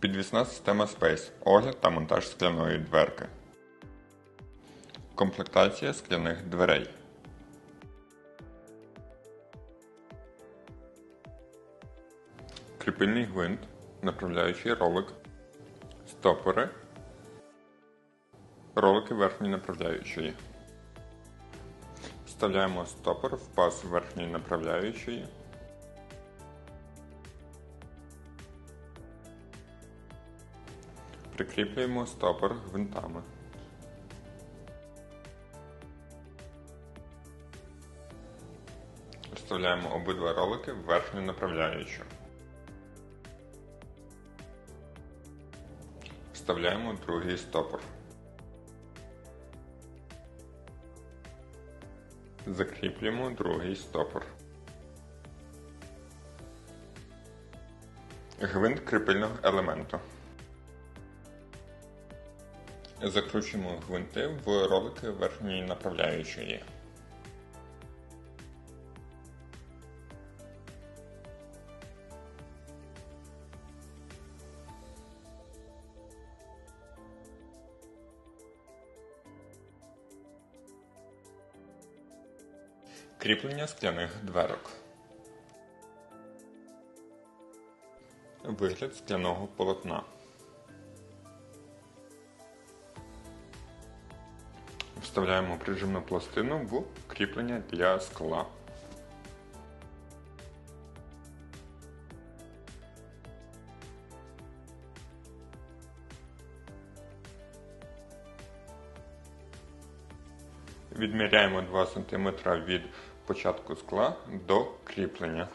Підвісна система Space. Огляд та монтаж скляної дверки. Комплектація скляних дверей. Кріпильний гвинт, направляючий ролик, стопори, ролики верхньої направляючої. Вставляємо стопор в паз верхньої направляючої. Прикріплюємо стопор гвинтами. Вставляємо обидва ролики в верхню направляючу. Вставляємо другий стопор. Закріплюємо другий стопор. Гвинт кріпильного елементу. Закручуємо гвинти в ролики верхньої направляючої. Кріплення скляних дверок. Вигляд скляного полотна. Вставляємо прижимну пластину в кріплення для скла. Відміряємо 2 см від початку скла до кріплення.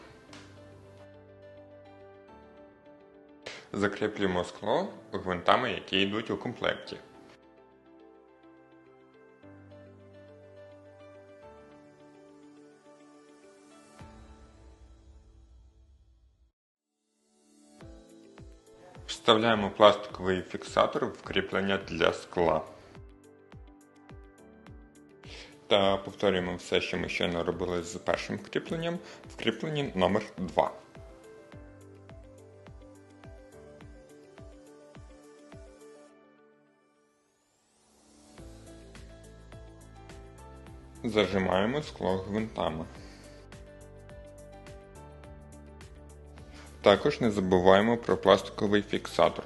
Закріплюємо скло гвинтами, які йдуть у комплекті. Вставляємо пластиковий фіксатор в кріплення для скла. Та повторюємо все, що ми щойно робили з першим кріпленням в кріпленні номер 2 Зажимаємо скло гвинтами. Також не забуваємо про пластиковий фіксатор.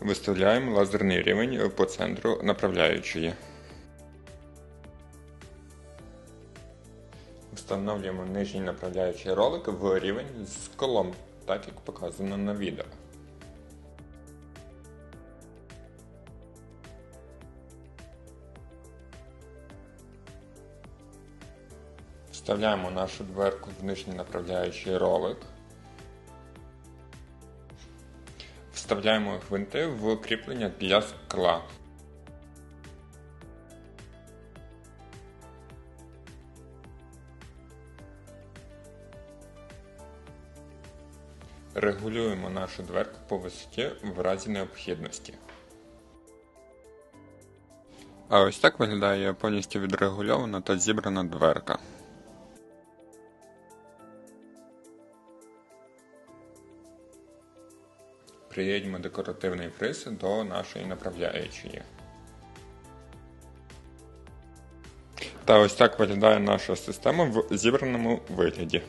Виставляємо лазерний рівень по центру направляючої. Встановлюємо нижній направляючий ролик в рівень з колом, так як показано на відео. Вставляємо нашу дверку в нижній направляючий ролик. Вставляємо гвинти в кріплення для скла. Регулюємо нашу дверку по висоті в разі необхідності. А ось так виглядає повністю відрегульована та зібрана дверка. Приєдьмо декоративний фриз до нашої направляючої. Та ось так виглядає наша система в зібраному вигляді.